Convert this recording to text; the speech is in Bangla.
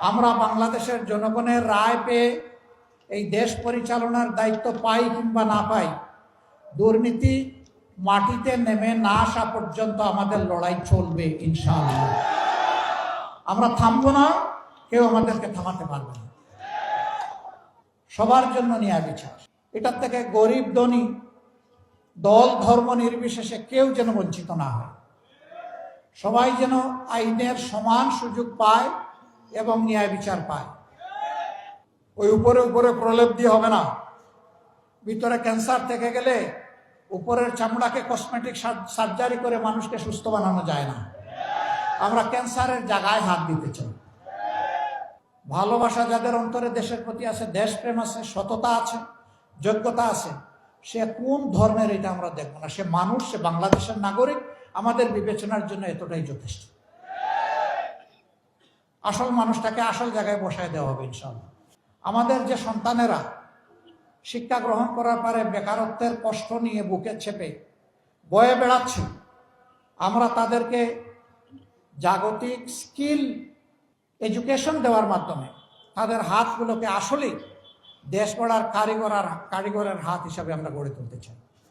আমরা বাংলাদেশের জনগণের রায় পেয়ে এই দেশ পরিচালনার দায়িত্ব পাই কিংবা না পাই, দুর্নীতি মাটিতে নেমে না আসা পর্যন্ত আমাদের লড়াই চলবে ইনশাআল্লাহ। আমরা থামবো না, কেউ আমাদেরকে থামাতে পারবে না। সবার জন্য ন্যায় বিচার। এটার থেকে গরিব ধনী, দল ধর্ম নির্বিশেষে কেউ যেন বঞ্চিত না হয়। সবাই যেন আইনের সমান সুযোগ পায় এবং ন্যায় বিচার পায়। ওই উপরে উপরে প্রলেপ দিয়ে হবে না। ভিতরে ক্যান্সার থেকে গেলে উপরের চামড়াকে কসমেটিক সার্জারি করে মানুষকে সুস্থ বানানো যায় না। আমরা ক্যান্সারের জায়গায় হাত দিতে চাই। ভালোবাসা যাদের অন্তরে দেশের প্রতি আছে, দেশপ্রেম আছে, সততা আছে, যোগ্যতা আছে, সে কোন ধর্মের এটা আমরা দেখব না। সে মানুষ, সে বাংলাদেশের নাগরিক, আমাদের বিবেচনার জন্য এতটাই যথেষ্ট। আসল মানুষটাকে আসল জায়গায় বসায় দেওয়া হবে ইনশাল্লাহ আমাদের যে সন্তানেরা শিক্ষা গ্রহণ করার পরে বেকারত্বের কষ্ট নিয়ে বুকে চেপে, বয়ে বেড়াচ্ছে, আমরা তাদেরকে জাগতিক স্কিল এডুকেশন দেওয়ার মাধ্যমে তাদের হাতগুলোকে আসলেই দেশ গড়ার কারিগর আর কারিগরের হাত হিসাবে আমরা গড়ে তুলতে চাই।